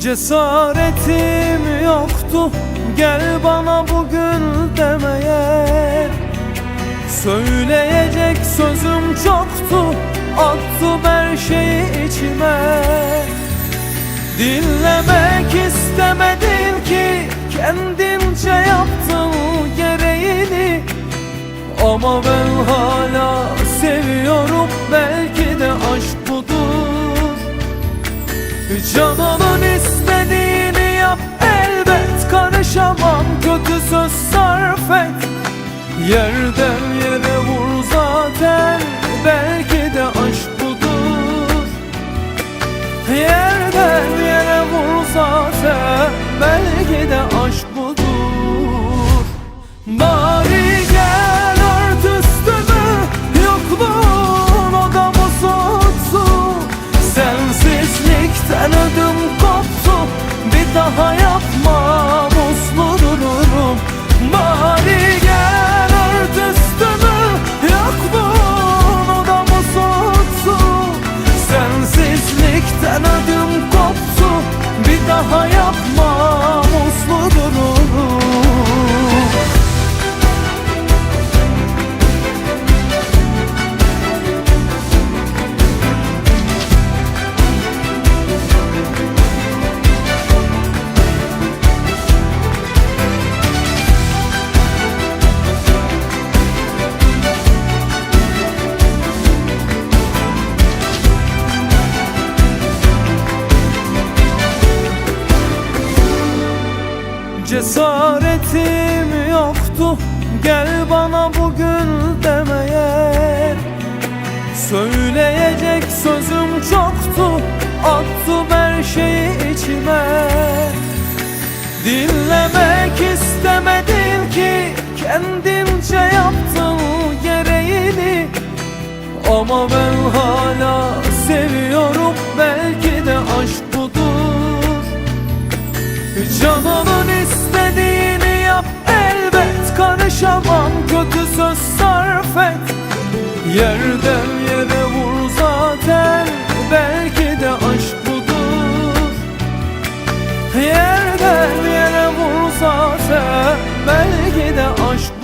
Cesaretim yoktu gel bana bugün demeye. Söyleyecek sözüm çoktu attım her şeyi içime. Dinlemek istemedin ki kendince yaptın gereğini. Ama ben hala seviyorum belki de aşk budur. Canının Yerden yere vur zaten belki de aşk budur. Yerden yere vur zaten Cesaretim yoktu. Gel bana bugün demeye. Söyleyecek sözüm çoktu. Attım her şeyi içime. Dinlemek istemedin ki. Kendince yaptın gereğini. Ama ben hala seviyorum. Belki de aşk budur. Canının Kötü söz sarf et. Yerden yere vur zaten. Belki de aşk budur. Yerden yere vur zaten. Belki de aşk budur